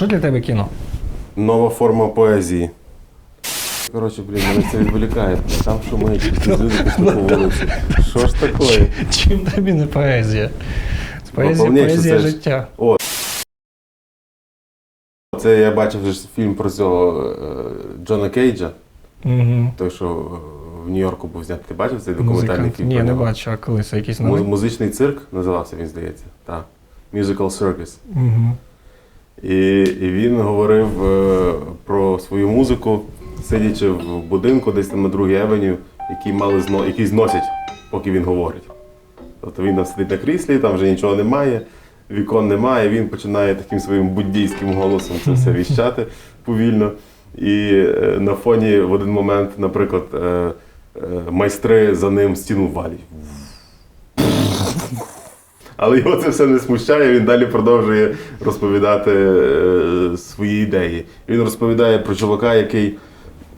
Що для тебе кіно? Нова форма поезії. Коротше, блін, мене це відволікає. Там шумить, якісь люди пішли вулиці. Що ж таке? Чим тобі не поезія? Поезія, Повніше, поезія це ж- життя. О. Це я бачив вже ж фільм про цього е, Джона Кейджа, Угу. той, що е, в Нью-Йорку був знятий. Ти бачив цей документальний Музикант. фільм? Ні, про не нього? бачу, а коли це якийсь Му- новий? Музичний цирк називався він, здається. Так. Musical Circus. Угу. І, він говорив е, про свою музику, сидячи в будинку десь там на другій авеню, який мали зно, який зносять, поки він говорить. Тобто він там сидить на кріслі, там вже нічого немає, вікон немає, він починає таким своїм буддійським голосом це все віщати повільно. І е, на фоні в один момент, наприклад, е, майстри за ним стіну валять. Але його це все не смущає, він далі продовжує розповідати е, свої ідеї. Він розповідає про чувака, який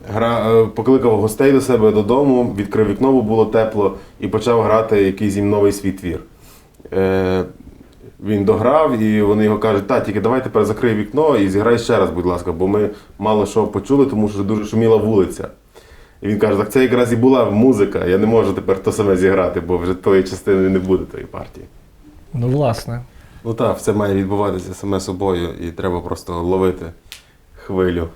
гра, е, покликав гостей до себе додому, відкрив вікно, бо було тепло, і почав грати якийсь їм новий свій твір. Е, він дограв, і вони його кажуть, та, тільки давай тепер закрий вікно і зіграй ще раз, будь ласка, бо ми мало що почули, тому що дуже шуміла вулиця. І він каже, так це якраз і була музика, я не можу тепер то саме зіграти, бо вже тої частини не буде тої партії. Ну, власне. Ну так, все має відбуватися саме собою, і треба просто ловити хвилю.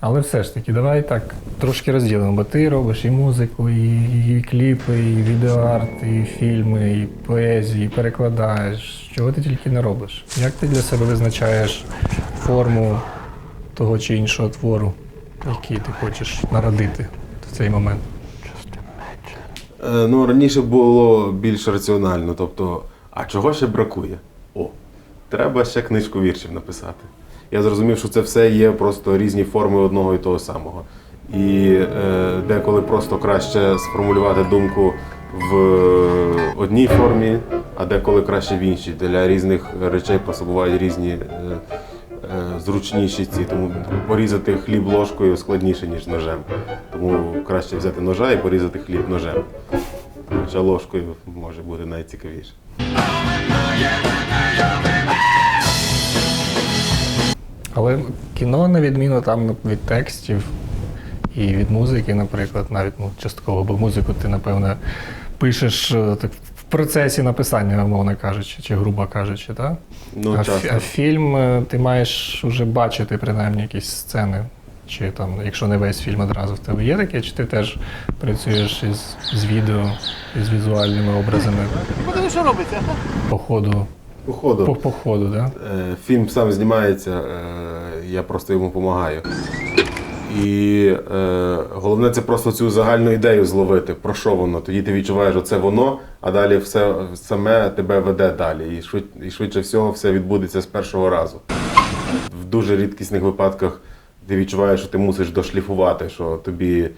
Але все ж таки, давай так трошки розділимо, бо ти робиш і музику, і, і кліпи, і відеоарт, і фільми, і поезію, і перекладаєш. Чого ти тільки не робиш? Як ти для себе визначаєш форму того чи іншого твору, який ти хочеш народити в цей момент? Е, ну, раніше було більш раціонально, тобто, а чого ще бракує? О, треба ще книжку віршів написати. Я зрозумів, що це все є просто різні форми одного і того самого. І е, деколи просто краще сформулювати думку в одній формі, а деколи краще в іншій. Для різних речей просто різні е, е, зручніші ці. Тому порізати хліб ложкою складніше, ніж ножем. Тому краще взяти ножа і порізати хліб ножем. Хоча ложкою може бути найцікавіше. Але кіно, на відміну там від текстів і від музики, наприклад, навіть ну, частково, бо музику ти, напевно, пишеш е, так, в процесі написання, умовно кажучи, чи грубо кажучи, так? Ну, а, часто. а фільм е, ти маєш вже бачити принаймні якісь сцени. Чи там, якщо не весь фільм одразу в тебе є таке, чи ти теж працюєш із, з відео, із візуальними образами Подиви, що робиться. по ходу, Походу. по, по ходу, да? Е, Фільм сам знімається, е, я просто йому допомагаю. І е, головне це просто цю загальну ідею зловити, про що воно. Тоді ти відчуваєш, що це воно, а далі все саме тебе веде далі. І, швид, і швидше всього все відбудеться з першого разу. В дуже рідкісних випадках ти відчуваєш, що ти мусиш дошліфувати, що тобі,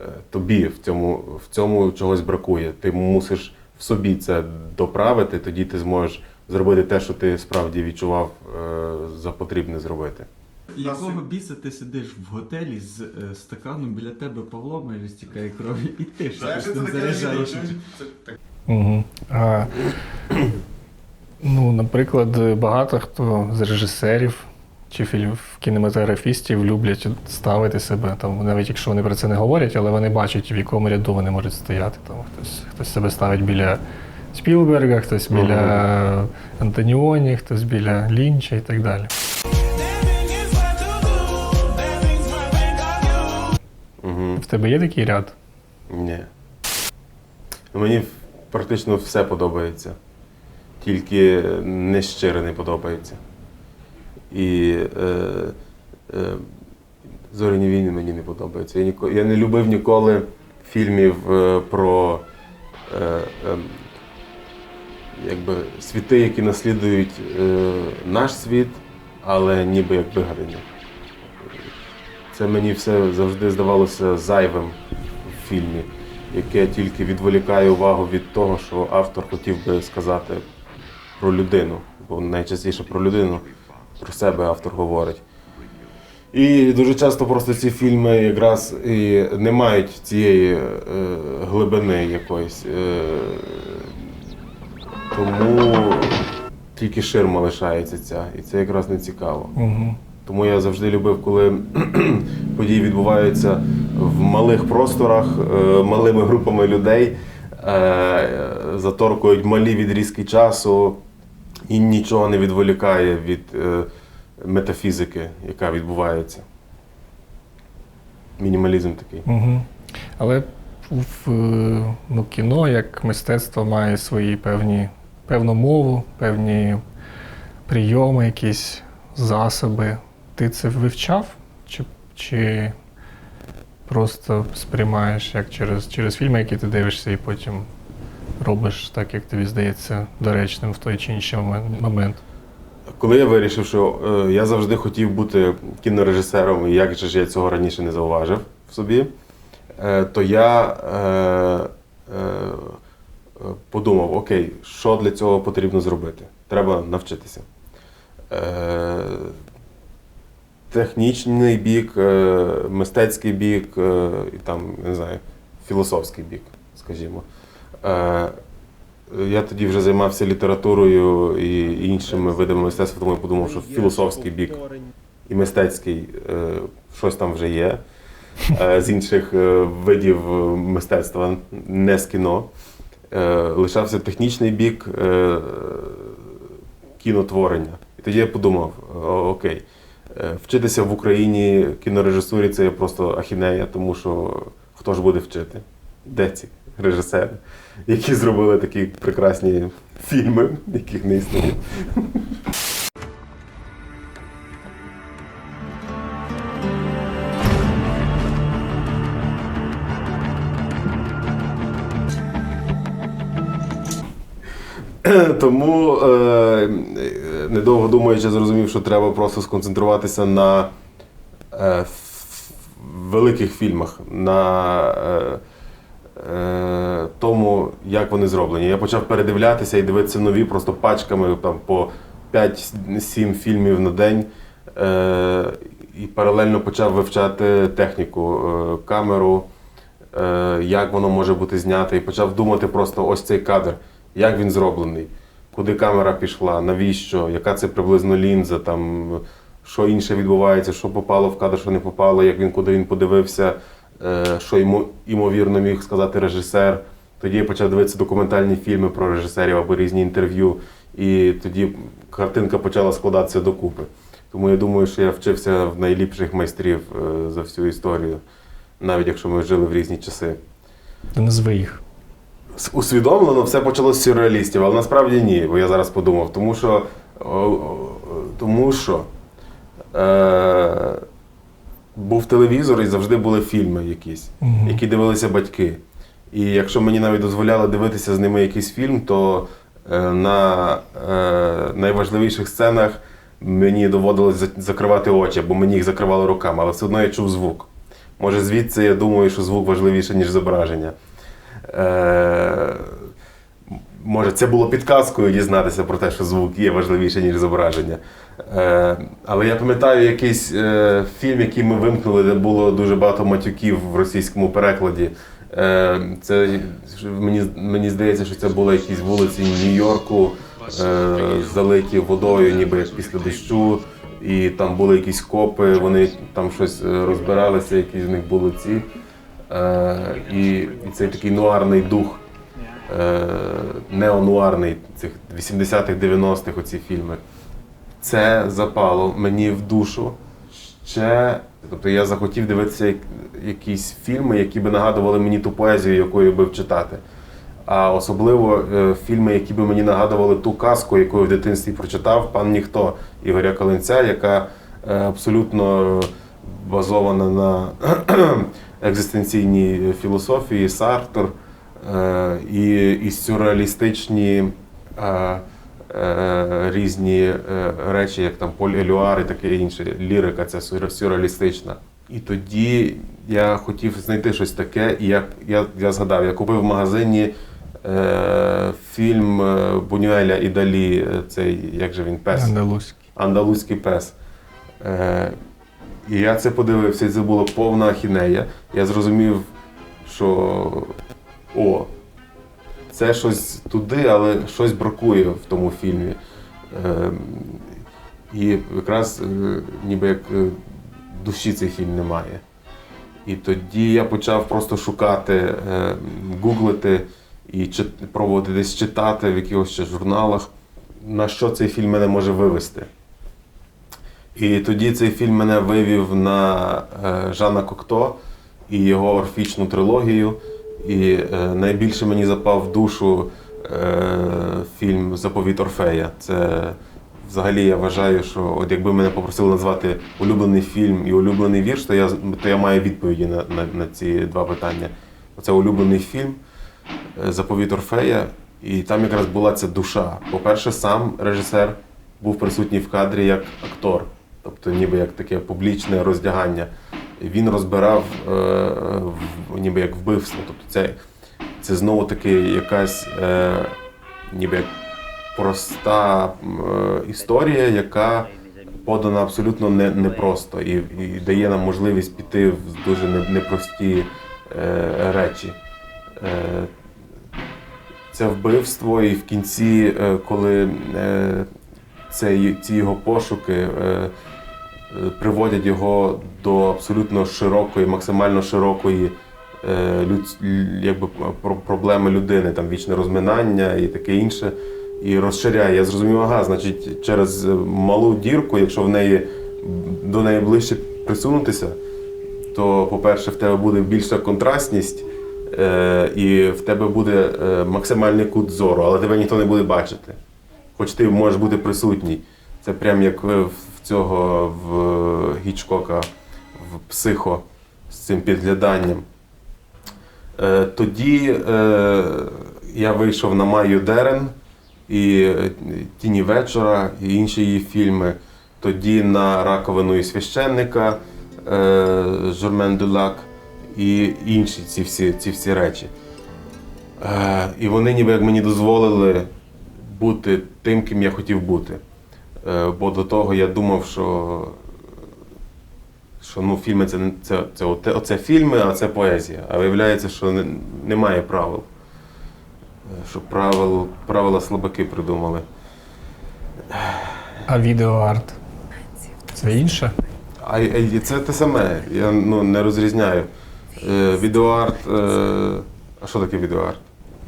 е, тобі в, цьому, в цьому чогось бракує. Ти мусиш в собі це доправити, тоді ти зможеш зробити те, що ти справді відчував е, за потрібне зробити. Якого біса ти сидиш в готелі з е, стаканом біля тебе Павло майже стікає крові, і ти ж з ним заряджаєш. Угу. А, ну, наприклад, багато хто з режисерів чи фільм кінематографістів люблять ставити себе там, навіть якщо вони про це не говорять, але вони бачать, в якому ряду вони можуть стояти. Там хтось, хтось себе ставить біля Спілберга, хтось біля Антоніоні, хтось біля Лінча і так далі. Угу. В тебе є такий ряд? Ні. Мені практично все подобається. Тільки нещире не подобається. І е, е, зоряні війни мені не подобаються. Я, ніко, я не любив ніколи фільмів е, про е, е, якби, світи, які наслідують е, наш світ, але ніби як вигадані. Це мені все завжди здавалося зайвим в фільмі, яке тільки відволікає увагу від того, що автор хотів би сказати про людину. Бо найчастіше про людину, про себе автор говорить. І дуже часто просто ці фільми якраз і не мають цієї е, глибини якоїсь. Е, тому тільки ширма лишається ця, і це якраз не цікаво. Угу. Тому я завжди любив, коли події відбуваються в малих просторах, е, малими групами людей, е, заторкують малі відрізки часу і нічого не відволікає від е, метафізики, яка відбувається. Мінімалізм такий. Угу. Але в ну, кіно як мистецтво має свої певні, певну мову, певні прийоми, якісь засоби. Ти це вивчав? Чи, чи просто сприймаєш як через, через фільми, які ти дивишся, і потім робиш так, як тобі здається, доречним в той чи інший момент? Коли я вирішив, що е, я завжди хотів бути кінорежисером, і як же ж я цього раніше не зауважив в собі, е, то я е, е, подумав: окей, що для цього потрібно зробити? Треба навчитися. Е, технічний бік, е, мистецький бік е, і там, не знаю, філософський бік, скажімо. Е, я тоді вже займався літературою і іншими видами мистецтва, тому я подумав, що філософський бік і мистецький е, щось там вже є. Е, З інших видів мистецтва, не з кіно. Лишався технічний бік кінотворення. І тоді я подумав: окей, вчитися в Україні кінорежисурі це просто ахінея, тому що хто ж буде вчити? Де ці режисери, які зробили такі прекрасні фільми, яких не існує? Тому, е, недовго думаючи, зрозумів, що треба просто сконцентруватися на е, великих фільмах, на е, е, тому, як вони зроблені. Я почав передивлятися і дивитися нові просто пачками там, по 5-7 фільмів на день. Е, і паралельно почав вивчати техніку, е, камеру, е, як воно може бути знято, і почав думати просто ось цей кадр, як він зроблений, куди камера пішла, навіщо, яка це приблизно лінза, там, що інше відбувається, що попало в кадр, що не попало, як він куди він подивився, е, що йому ймовірно міг сказати режисер. Тоді я почав дивитися документальні фільми про режисерів або різні інтерв'ю, і тоді картинка почала складатися докупи. Тому я думаю, що я вчився в найліпших майстрів е, за всю історію, навіть якщо ми жили в різні часи. Ти назви їх. Усвідомлено все почалося з сюрреалістів, але насправді ні, бо я зараз подумав. Тому що, тому що е, був телевізор і завжди були фільми якісь, які дивилися батьки. І якщо мені навіть дозволяли дивитися з ними якийсь фільм, то е, на е, найважливіших сценах мені доводилось закривати очі, бо мені їх закривали руками, але все одно я чув звук. Може, звідси я думаю, що звук важливіше, ніж зображення. Е, може, це було підказкою дізнатися про те, що звук є важливіше, ніж зображення. Е, але я пам'ятаю якийсь е, фільм, який ми вимкнули, де було дуже багато матюків в російському перекладі. Е, це мені, мені здається, що це були якісь вулиці Нью-Йорку, е, залиті водою, ніби як після дощу. І там були якісь копи, вони там щось е, розбиралися, які з них були ці. І, і цей такий нуарний дух, неонуарний цих 80-х, 90-х оці фільми. Це запало мені в душу ще. Тобто я захотів дивитися якісь фільми, які би нагадували мені ту поезію, яку я би читати. А особливо е, фільми, які би мені нагадували ту казку, яку я в дитинстві прочитав, пан Ніхто Ігоря Калинця, яка е, абсолютно базована на екзистенційній філософії, Сартр е, і, і сюрреалістичні різні е, речі, як там Поль Елюар і таке інше. Лірика ця сюр- сюрреалістична. І тоді я хотів знайти щось таке, і я, я, я згадав, я купив в магазині е, фільм е, Бунюеля і Далі, е, цей, як же він, пес. Андалузький. Андалузький пес. Е, і я це подивився, і це була повна ахінея. Я зрозумів, що о, це щось туди, але щось бракує в тому фільмі. Е, і якраз е, ніби як е, душі цей фільм немає. І тоді я почав просто шукати, е, гуглити і пробувати десь читати в якихось ще журналах, на що цей фільм мене може вивести. І тоді цей фільм мене вивів на е, Жана Кокто і його орфічну трилогію. І е, найбільше мені запав в душу е, фільм Заповіт Орфея. Це взагалі я вважаю, що от якби мене попросили назвати улюблений фільм і улюблений вірш, то я, то я маю відповіді на, на, на ці два питання. Це улюблений фільм е, Заповіт Орфея, і там якраз була ця душа. По-перше, сам режисер був присутній в кадрі як актор, тобто ніби як таке публічне роздягання. Він розбирав е, ніби як вбивство. Тобто це, це знову таки якась е, ніби як проста е, історія, яка подана абсолютно не, непросто і, і дає нам можливість піти в дуже не- непрості речі. Це вбивство, і в кінці, коли це, ці його пошуки приводять його до абсолютно широкої, максимально широкої е, якби, про- проблеми людини, там вічне розминання і таке інше. І розширяє. Я зрозумів, ага, значить, через малу дірку, якщо в неї до неї ближче присунутися, то, по-перше, в тебе буде більша контрастність, е, і в тебе буде е, максимальний кут зору, але тебе ніхто не буде бачити. Хоч ти можеш бути присутній. Це прям як в цього в Гічкока, в психо з цим підгляданням. Е, Тоді е, я вийшов на Майю Дерен і е, Тіні вечора, і інші її фільми. Тоді на Раковину і священника е, Жормен Дюлак і інші ці всі, ці всі речі. Е, і вони ніби як мені дозволили бути тим, ким я хотів бути. Е, бо до того я думав, що, що ну, фільми це, це, це оте, оце фільми, а це поезія. А виявляється, що не, немає правил. Е, Що правил, правила слабаки придумали. А відеоарт? Це інше? А, це те саме, я ну, не розрізняю. Е, відеоарт. Е, а що таке відеоарт?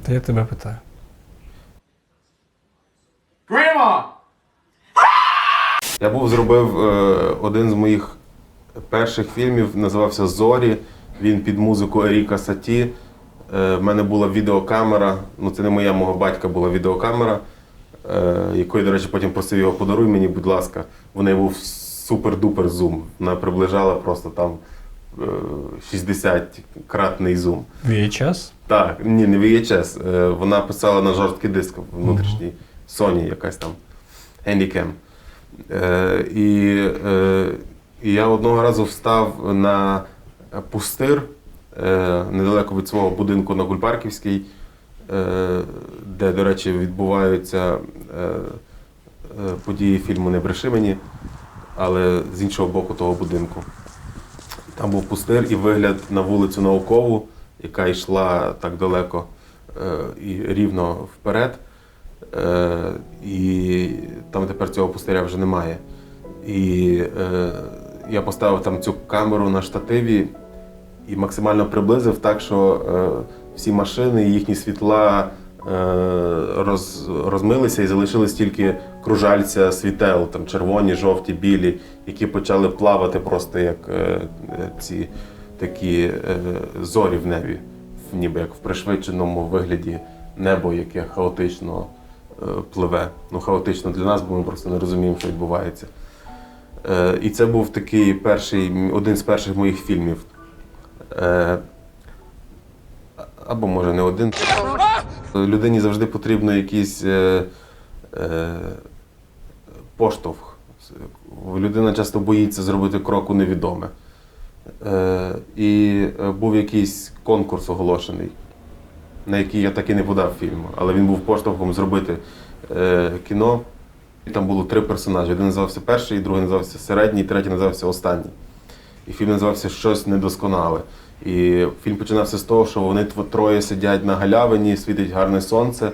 Та я тебе питаю. Я був зробив е, один з моїх перших фільмів, називався Зорі. Він під музику Еріка Саті. Е, в мене була відеокамера. Ну, це не моя, мого батька була відеокамера, е, якої, до речі, потім просив його подаруй мені, будь ласка. В неї був супер-дупер зум. Вона приближала просто там е, 60-кратний зум. VHS? Так, ні, не VHS. Е, Вона писала на жорсткий диск внутрішній Sony якась там Handycam. Е, і, е, і я одного разу встав на пустир е, недалеко від свого будинку на Гульпарківській, де, до речі, відбуваються події фільму Не бреши мені, але з іншого боку того будинку. Там був пустир і вигляд на вулицю Наукову, яка йшла так далеко і рівно вперед. Е, і там тепер цього пустиря вже немає. І е, я поставив там цю камеру на штативі і максимально приблизив так, що е, всі машини, їхні світла роз, розмилися і залишились тільки кружальця світел, там червоні, жовті, білі, які почали плавати просто як ці такі зорі в небі, ніби як в пришвидшеному вигляді небо, яке хаотично пливе. Ну, хаотично для нас, бо ми просто не розуміємо, що відбувається. Е, І це був такий перший, один з перших моїх фільмів. Е, Або може не один. Людині завжди потрібно якийсь е, е, поштовх. Людина часто боїться зробити крок у невідоме. Е, і е, був якийсь конкурс оголошений, на який я так і не подав фільму, але він був поштовхом зробити е, кіно. І там було три персонажі. Один називався перший, другий називався середній, третій називався останній. І фільм називався Щось недосконале. І фільм починався з того, що вони троє сидять на галявині, світить гарне сонце,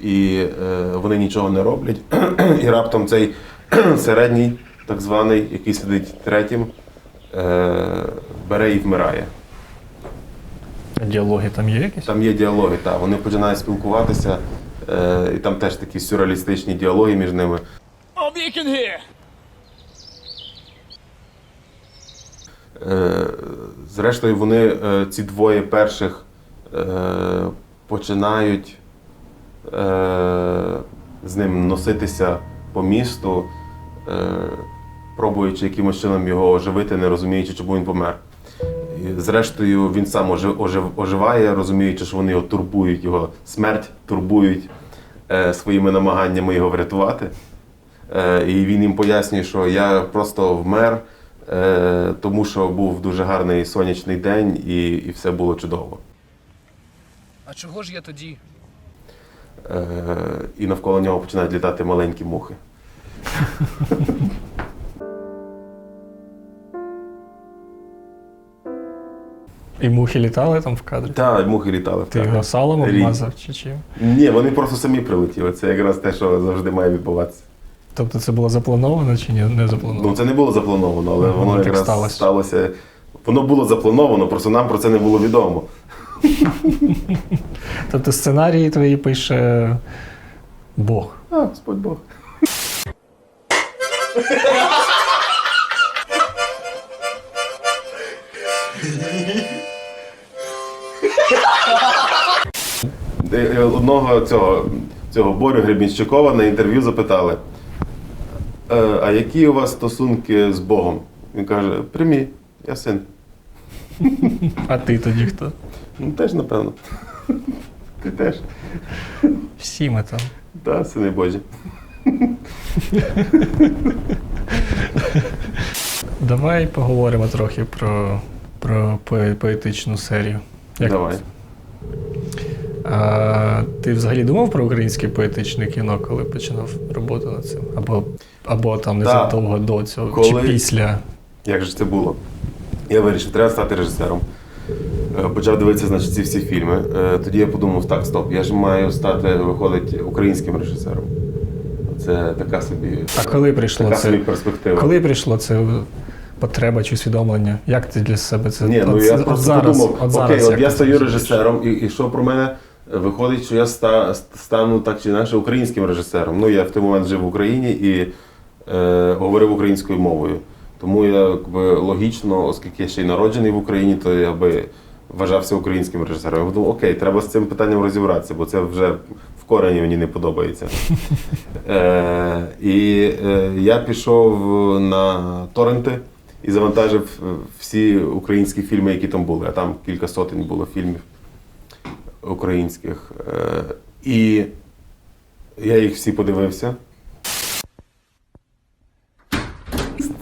і е, вони нічого не роблять. і раптом цей середній, так званий, який сидить третім, е, бере і вмирає. Діалоги там є якісь? Там є діалоги, так. Вони починають спілкуватися, е, і там теж такі сюрреалістичні діалоги між ними. Beacon here! Е, Зрештою, вони, е, ці двоє перших, е, починають е, з ним носитися по місту, е, пробуючи якимось чином його оживити, не розуміючи, чому він помер. І зрештою, він сам ожи- ожив- оживає, розуміючи, що вони його турбують, його смерть турбують е, своїми намаганнями його врятувати. Е, і він їм пояснює, що я просто вмер, е, тому що був дуже гарний сонячний день і, і все було чудово. А чого ж я тоді? Е, і навколо нього починають літати маленькі мухи. І мухи літали там в кадрі? Та мухи літали. в кадрі. Ти його салом обмазав чи чим? Ні, вони просто самі прилетіли. Це якраз те, що завжди має відбуватися. Тобто це було заплановано чи ні? Не заплановано? Ну це не було заплановано, але Ага, воно так якраз сталося. сталося. Воно було заплановано, просто нам про це не було відомо. Тобто сценарії твої пише Бог. А, Господь Бог. Одного цього, цього Борю Гребінщикова на інтерв'ю запитали, «Е, а які у вас стосунки з Богом? Він каже, прямі, я син. А ти тоді хто? Ну теж, напевно. Ти теж. Всі ми там. Так, сини Божі. Давай поговоримо трохи про, про поетичну серію. Як Давай. А, ти взагалі думав про українське поетичне кіно, коли починав роботу над цим? Або, або там не Так. задовго до цього, Коли- чи після. Як же це було? Я вирішив, треба стати режисером. Е, Почав дивитися значить, ці всі фільми. Е, Тоді я подумав, так, стоп, я ж маю стати, виходить, українським режисером. Це така собі, А коли прийшло така це? собі перспектива. Коли прийшло це потреба чи усвідомлення? Як ти для себе це Ні, ну от, я от просто зараз, подумав, от зараз, окей, от я стаю режисером, і, і що про мене? Виходить, що я ста, стану так чи інакше українським режисером. Ну, я в той момент жив в Україні і е, говорив українською мовою. Тому я якби, логічно, оскільки я ще й народжений в Україні, то я би вважався українським режисером. Я подумав, окей, треба з цим питанням розібратися, бо це вже в корені мені не подобається. Е, і е, я пішов на торренти і завантажив е, всі українські фільми, які там були. А там кілька сотень було фільмів українських. Е, і я їх всі подивився.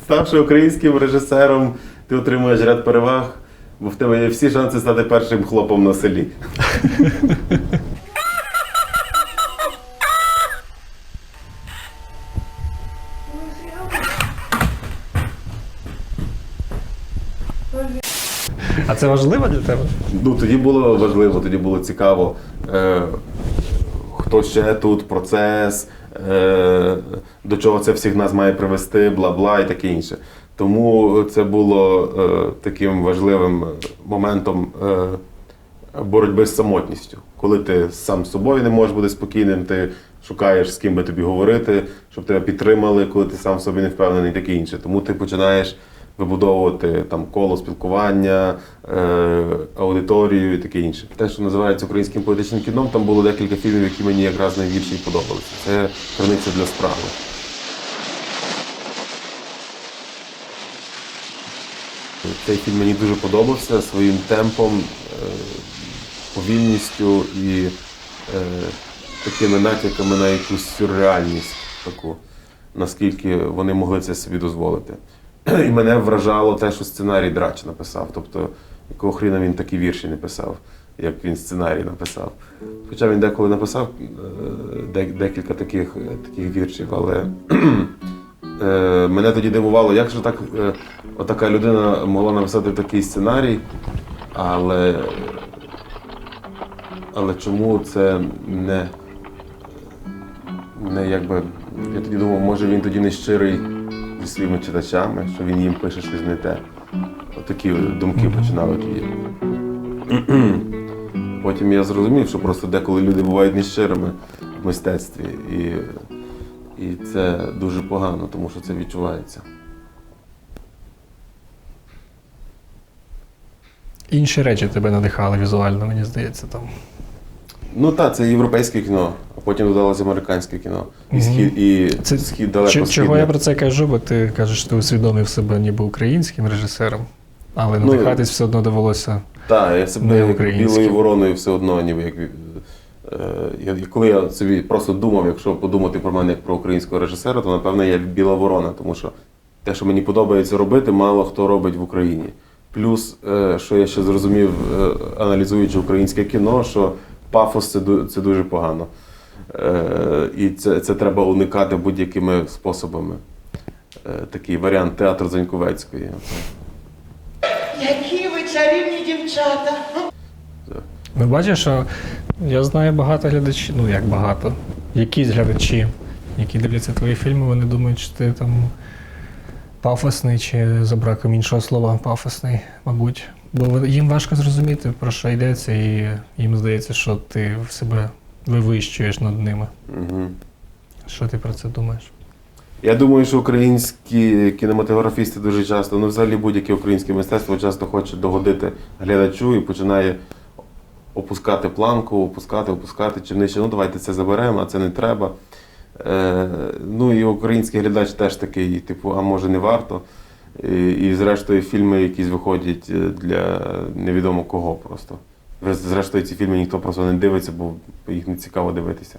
Ставши українським режисером, ти отримуєш ряд переваг, бо в тебе є всі шанси стати першим хлопом на селі. А це важливо для тебе? Ну, тоді було важливо, тоді було цікаво, е, хто ще тут, процес, е, до чого це всіх нас має привести, бла-бла і таке інше. Тому це було е, таким важливим моментом е, боротьби з самотністю. Коли ти сам з собою не можеш бути спокійним, ти шукаєш з ким би тобі говорити, щоб тебе підтримали, коли ти сам в собі не впевнений і таке інше. Тому ти починаєш вибудовувати там коло спілкування, е, аудиторію і таке інше. Те, що називається українським поетичним кіном, там було декілька фільмів, які мені якраз найбільше подобалися. Це криниця для справи. Цей фільм мені дуже подобався своїм темпом, е, повільністю і е, такими натяками на якусь сюрреальність таку, наскільки вони могли це собі дозволити. І мене вражало те, що сценарій Драч написав. Тобто, якого хріна він такі вірші не писав, як він сценарій написав. Хоча він деколи написав е, декілька таких, е, таких віршів, але е, мене тоді дивувало, як же так отака людина могла написати такий сценарій, але, але чому це не мене якби, я тоді думав, може він тоді не щирий зі своїми читачами, що він їм пише щось не те. Отакі думки починали тоді. Потім я зрозумів, що просто деколи люди бувають нещирими в мистецтві. І, і це дуже погано, тому що це відчувається. Інші речі тебе надихали візуально, мені здається, там. Ну так, це європейське кіно, потім додалося американське кіно. І схід, і Це схід далеко чого я про це кажу, бо ти кажеш, що ти усвідомив себе ніби українським режисером, але Ну, надихатись все одно довелося. Так, я себе білою вороною все одно, ніби як. е, я, коли я собі просто думав, якщо подумати про мене як про українського режисера, то напевно я біла ворона, тому що те, що мені подобається робити, мало хто робить в Україні. Плюс, е, що я ще зрозумів, е, аналізуючи українське кіно, що пафос це, це дуже погано. Е, І це, це треба уникати будь-якими способами. Е, Такий варіант театру Заньковецької. Які ви чарівні дівчата. Ну, бачиш, що я знаю багато глядачів, ну як багато, якісь глядачі, які дивляться твої фільми, вони думають, що ти там пафосний, чи за браком іншого слова пафосний, мабуть. Бо їм важко зрозуміти, про що йдеться, і їм здається, що ти в себе вивищуєш над ними. Угу. Що ти про це думаєш? Я думаю, що українські кінематографісти дуже часто, ну взагалі будь-яке українське мистецтво часто хоче догодити глядачу і починає опускати планку, опускати, опускати чим нижче. Ну давайте це заберемо, а це не треба. Е, ну і український глядач теж такий, типу, а може не варто. І, і зрештою фільми якісь виходять е, для невідомо кого просто. Зрештою, ці фільми ніхто просто не дивиться, бо їх не цікаво дивитися.